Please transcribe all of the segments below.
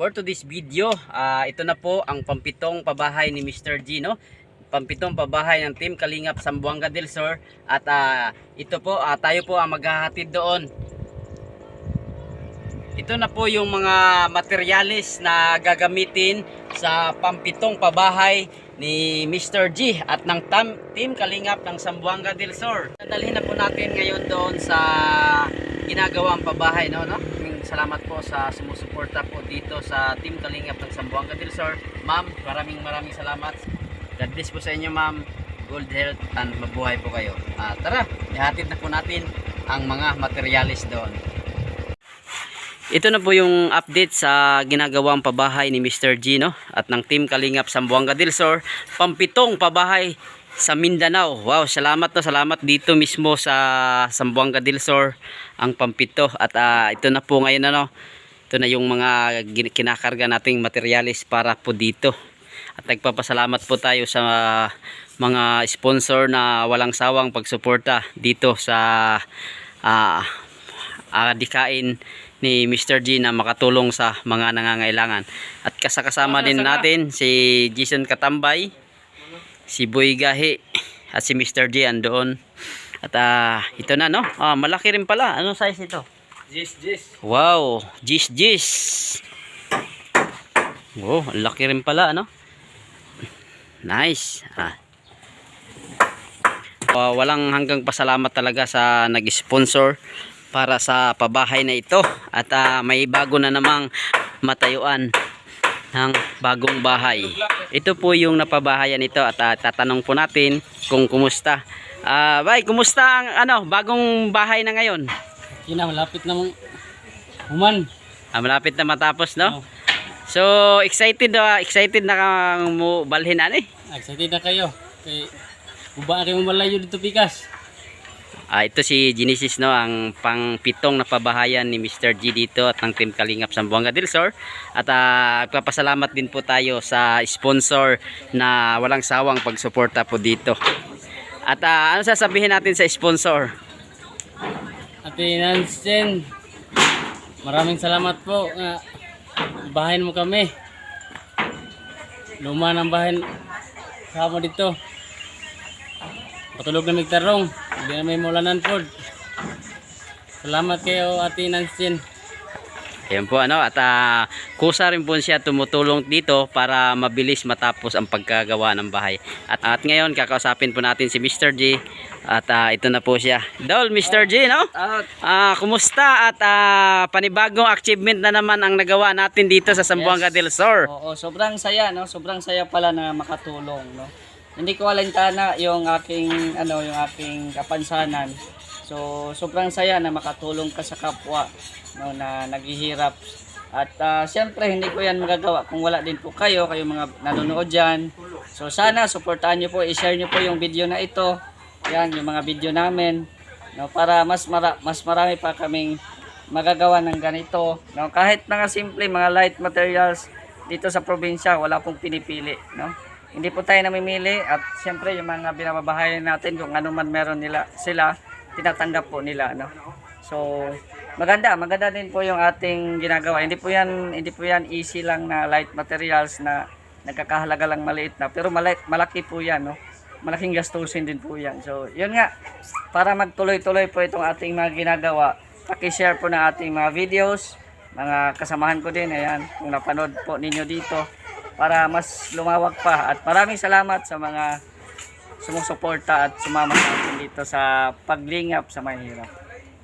for today's video, ah, ito na po ang pampitong pabahay ni Mr. G, no? Pampitong pabahay ng Team Kalingap Sambuanga del Sur at ah, ito po, ah, tayo po ang maghahatid doon. Ito na po yung mga materialis na gagamitin sa pampitong pabahay ni Mr. G at ng Team Kalingap ng Sambuanga del Sur. Dadalhin na po natin ngayon doon sa ginagawang pabahay, no? no? Salamat po sa sumusuporta po dito sa Team Kalingap ng Sambuanga del Sur. Ma'am, maraming maraming salamat. God bless po sa inyo, ma'am. Good health and mabuhay po kayo. Ah, tara, ihatid na po natin ang mga materialis doon. Ito na po yung update sa ginagawang pabahay ni Mr. G no? at ng Team Kalingap Sambuanga del Sur. Pampitong pabahay sa Mindanao. Wow, salamat no, salamat dito mismo sa Sambuanga del Sur ang pampito at ah, ito na po ngayon ano. Ito na yung mga kinakarga nating materialis para po dito. At nagpapasalamat po tayo sa mga sponsor na walang sawang pagsuporta dito sa ah adikain ni Mr. G na makatulong sa mga nangangailangan. At kasakasama din natin si Jason Katambay, si Boy Gahi, at si Mr. G andoon. At ah, ito na no, ah, malaki rin pala. Ano size ito? Jis, jis. Wow, Gis Gis. Wow, laki rin pala ano. Nice. Ah. Ah, walang hanggang pasalamat talaga sa nag-sponsor para sa pabahay na ito at ah, may bago na namang matayuan ng bagong bahay. Ito po yung napabahayan nito at ah, tatanong po natin kung kumusta. Ah, bay, kumusta ang ano, bagong bahay na ngayon? Kina, malapit na human. Ah, malapit na matapos, no? Oh. So, excited na, excited na kang mo balhin ani. Excited na kayo. Kay, bubaan kayo malayo dito pikas. Ah, ito si Genesis no, ang pangpitong na pabahayan ni Mr. G dito at ng Team Kalingap Sambuanga del Sur. At ah, nagpapasalamat din po tayo sa sponsor na walang sawang pagsuporta po dito. At ah, ano sasabihin natin sa sponsor? Ate Nansen, maraming salamat po nga bahayin mo kami. Luma ng bahay kasama dito. Patulog na migtarong. Hindi na may mulanan po. Salamat kayo Ate Nansen. Ayan po ano at ah, kusa rin po siya tumutulong dito para mabilis matapos ang pagkagawa ng bahay. At at ngayon kakausapin po natin si Mr. G at ah, ito na po siya. Dol Mr. G no? Ah, kumusta at ah, panibagong achievement na naman ang nagawa natin dito sa Zamboanga Yes. del Sur. Oo, sobrang saya, no? Sobrang saya pala na makatulong, no? Hindi ko alintana yung aking ano, yung aking kapansanan. So, sobrang saya na makatulong ka sa kapwa no, na naghihirap. At ah, siyempre, hindi ko yan magagawa kung wala din po kayo, kayo mga nanonood dyan. So, sana, supportahan nyo po, i-share nyo po yung video na ito. Yan, yung mga video namin. No, para mas, mara mas marami pa kaming magagawa ng ganito. No, kahit mga simple, mga light materials dito sa probinsya, wala pong pinipili. No? Hindi po tayo namimili at siyempre yung mga binababahayan natin kung ano man meron nila sila, tinatanggap po nila. No? So, maganda, maganda din po yung ating ginagawa. Hindi po yan, hindi po yan easy lang na light materials na nagkakahalaga lang maliit na. Pero malaki, malaki po yan, no? Malaking gastusin din po yan. So, yun nga, para magtuloy-tuloy po itong ating mga ginagawa, paki-share po ng ating mga videos, mga kasamahan ko din, ayan, kung napanood po ninyo dito, para mas lumawag pa. At maraming salamat sa mga sumusuporta at sumama sa atin dito sa paglingap sa mahirap.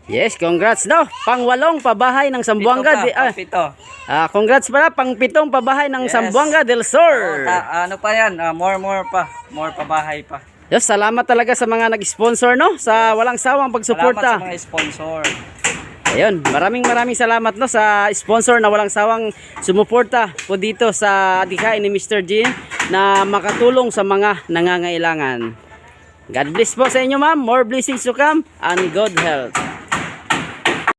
Yes, congrats no. Pangwalong pabahay ng Zamboanga Pito de, pa, ah, pito. ah, congrats pala pangpitong pabahay ng Yes. Zamboanga del Sur. Ta- ano pa yan, ah, more more pa, more pa bahay pa. Yes, salamat talaga sa mga nag-sponsor no sa walang sawang Salamat sa pagsuporta. mga sponsor. Ayun, maraming maraming salamat no sa sponsor na walang sawang sumuporta po dito sa adikain ni Mr. G na makatulong sa mga nangangailangan. God bless po sa inyo ma'am. More blessings to come and good health.